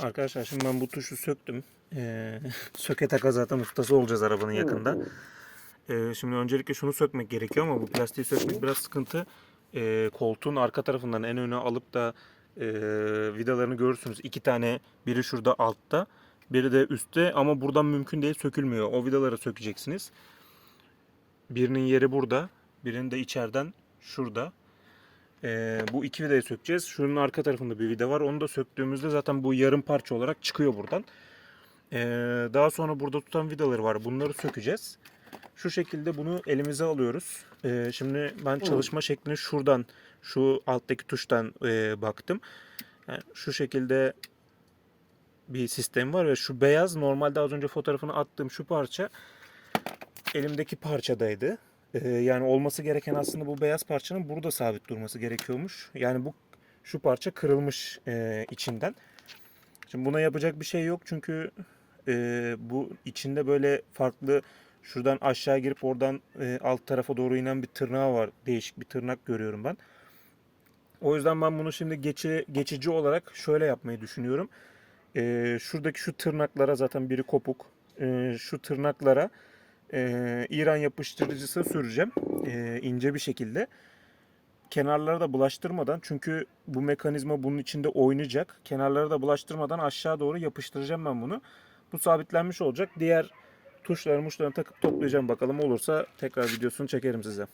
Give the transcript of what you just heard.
Arkadaşlar şimdi ben bu tuşu söktüm. Ee, söke taka zaten ustası olacağız arabanın yakında. Ee, şimdi öncelikle şunu sökmek gerekiyor ama bu plastiği sökmek biraz sıkıntı. Ee, koltuğun arka tarafından en öne alıp da e, vidalarını görürsünüz. İki tane biri şurada altta biri de üstte ama buradan mümkün değil sökülmüyor. O vidaları sökeceksiniz. Birinin yeri burada. Birinin de içeriden şurada. Ee, bu iki vidayı sökeceğiz. Şunun arka tarafında bir vida var. Onu da söktüğümüzde zaten bu yarım parça olarak çıkıyor buradan. Ee, daha sonra burada tutan vidaları var. Bunları sökeceğiz. Şu şekilde bunu elimize alıyoruz. Ee, şimdi ben çalışma şeklini şuradan, şu alttaki tuştan e, baktım. Yani şu şekilde bir sistem var ve şu beyaz normalde az önce fotoğrafını attığım şu parça elimdeki parçadaydı. Ee, yani olması gereken aslında bu beyaz parçanın burada sabit durması gerekiyormuş. Yani bu şu parça kırılmış e, içinden. Şimdi buna yapacak bir şey yok çünkü e, bu içinde böyle farklı şuradan aşağı girip oradan e, alt tarafa doğru inen bir tırnağı var. Değişik bir tırnak görüyorum ben. O yüzden ben bunu şimdi geçi, geçici olarak şöyle yapmayı düşünüyorum. E, şuradaki şu tırnaklara zaten biri kopuk. E, şu tırnaklara e, İran yapıştırıcısı süreceğim. E, ince bir şekilde. Kenarlara da bulaştırmadan çünkü bu mekanizma bunun içinde oynayacak. Kenarlara da bulaştırmadan aşağı doğru yapıştıracağım ben bunu. Bu sabitlenmiş olacak. Diğer tuşları muşlarını takıp toplayacağım bakalım olursa tekrar videosunu çekerim size.